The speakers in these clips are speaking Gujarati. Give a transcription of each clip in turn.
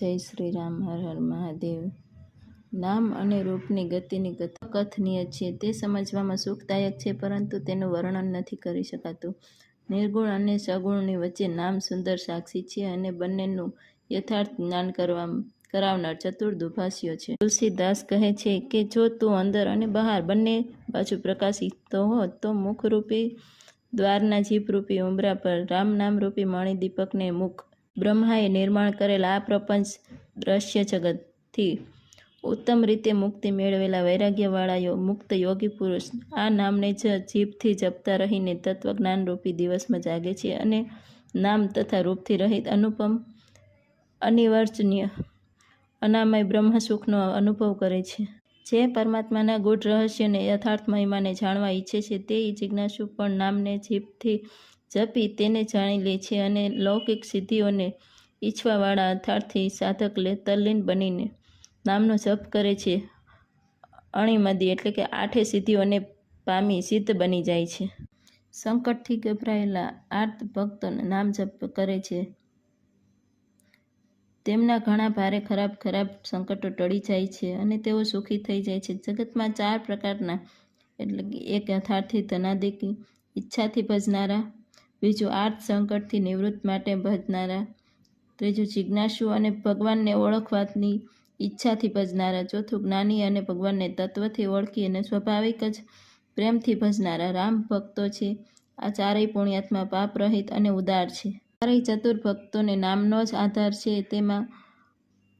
જય શ્રી રામ, હર હર મહાદેવ. નામ અને રૂપની ગતિની કથા અકથનીય છે. તે સમજવામાં સુખદાયક છે, પરંતુ તેનું વર્ણન નથી કરી શકાતું. નિર્ગુણ અને સગુણની વચ્ચે નામ સુંદર સાક્ષી છે અને બંનેનું યથાર્થ જ્ઞાન કરવા, કરાવનાર ચતુર દુભાષ્ય છે. તુલસીદાસ કહે છે કે, જો તું અંદર અને બહાર બંને બાજુ પ્રકાશિતો હો તો મુખરૂપી દ્વારના જીભરૂપી ઉંબરા પર રામ નામરૂપી મણિદીપકને મુક બ્રહ્માએ નિર્માણ કરેલ આ પ્રપંચ દ્રશ્ય જગતથી ઉત્તમ રીતે મુક્તિ મેળવેલા વૈરાગ્યવાળા મુક્ત યોગી પુરુષ, આ નામને જ જીભથી જપતા રહીને તત્વજ્ઞાનરૂપી દિવસમાં જાગે છે અને નામ તથા રૂપથી રહિત અનુપમ, અનિવર્ચનીય, અનામય બ્રહ્મ સુખનો અનુભવ કરે છે. જે પરમાત્માના ગૂઢ રહસ્યને યથાર્થ મહિમાને જાણવા ઈચ્છે છે, તે જિજ્ઞાસુ પણ નામને જીભથી જપી તેને જાણી લે છે અને લૌકિક સિદ્ધિઓને ઈચ્છવાવાળા અર્થાર્થી સાધક લે તલ્લીન બનીને નામનો જપ કરે છે. અણીમદી એટલે કે આઠે સિદ્ધિઓને પામી સિદ્ધ બની જાય છે. સંકટથી ગભરાયેલા આર્ત ભક્તોને નામ જપ કરે છે. તેમના ઘણા ભારે ખરાબ ખરાબ સંકટો ટળી જાય છે અને તેઓ સુખી થઈ જાય છે. જગતમાં ચાર પ્રકારના એટલે કે એક યથાર્થી ધનાદિક, ઈચ્છાથી ભજનારા બીજું આર્થ સંકટથી નિવૃત્ત માટે ભજનારા, ત્રીજું જિજ્ઞાસુ અને ભગવાનને ઓળખવાની ઈચ્છાથી ભજનારા, ચોથું જ્ઞાની અને ભગવાનને તત્વથી ઓળખી અને સ્વાભાવિક જ પ્રેમથી ભજનારા. રામ ભક્તો છે. આ ચારેય પુણ્યાત્મા પાપ રહિત અને ઉદાર છે. ચારેય ચતુર ભક્તોને નામનો જ આધાર છે. તેમાં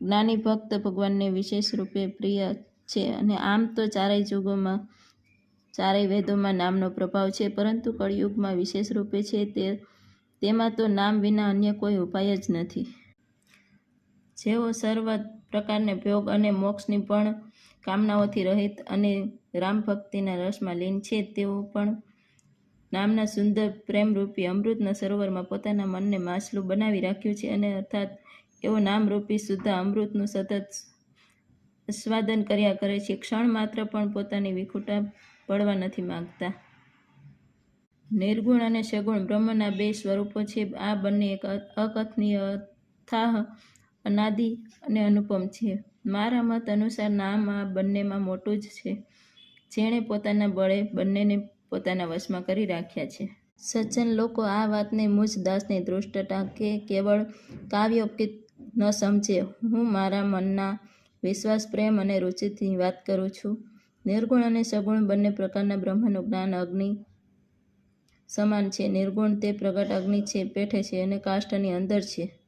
જ્ઞાની ભક્ત ભગવાનને વિશેષ રૂપે પ્રિય છે અને આમ તો ચારેય યુગોમાં ચારેય વેદોમાં નામનો પ્રભાવ છે, પરંતુ કળિયુગમાં વિશેષ રૂપે છે તે, તેમાં તો નામ વિના અન્ય કોઈ ઉપાય જ નથી. જેઓ સર્વ પ્રકારને ભોગ અને મોક્ષની પણ કામનાઓથી રહિત અને રામ ભક્તિના રસમાં લીન છે, તેઓ પણ નામના સુંદર પ્રેમરૂપી અમૃતના સરોવરમાં પોતાના મનને માછલું બનાવી રાખ્યું છે અને અર્થાત એવો નામરૂપી શુદ્ધ અમૃતનું સતત સ્વાદન કર્યા કરે છે. ક્ષણ માત્ર પણ પોતાની વિખુટા પડવા નથી માગતા. નિર્ગુણ અને સગુણ બ્રહ્મના બે સ્વરૂપો છે. આ બંને એક અકથનીય અથાહ, અનાદિ અને અનુપમ છે. મારા મત અનુસાર નામ આ બંનેમાં મોટું જ છે. જેણે પોતાના બળે બંનેને પોતાના વશમાં કરી રાખ્યા છે. સજ્જન લોકો આ વાતને મુજ દાસની દૃષ્ટતા કે કેવળ કાવ્યોક્તિ ન સમજે. હું મારા મનના વિશ્વાસ, પ્રેમ અને રુચિથી વાત કરું છું. નિર્ગુણ અને સગુણ બંને પ્રકારના બ્રહ્મનું જ્ઞાન અગ્નિ સમાન છે. નિર્ગુણ તે પ્રગટ અગ્નિ છે, પેઠે છે અને કાષ્ઠની અંદર છે.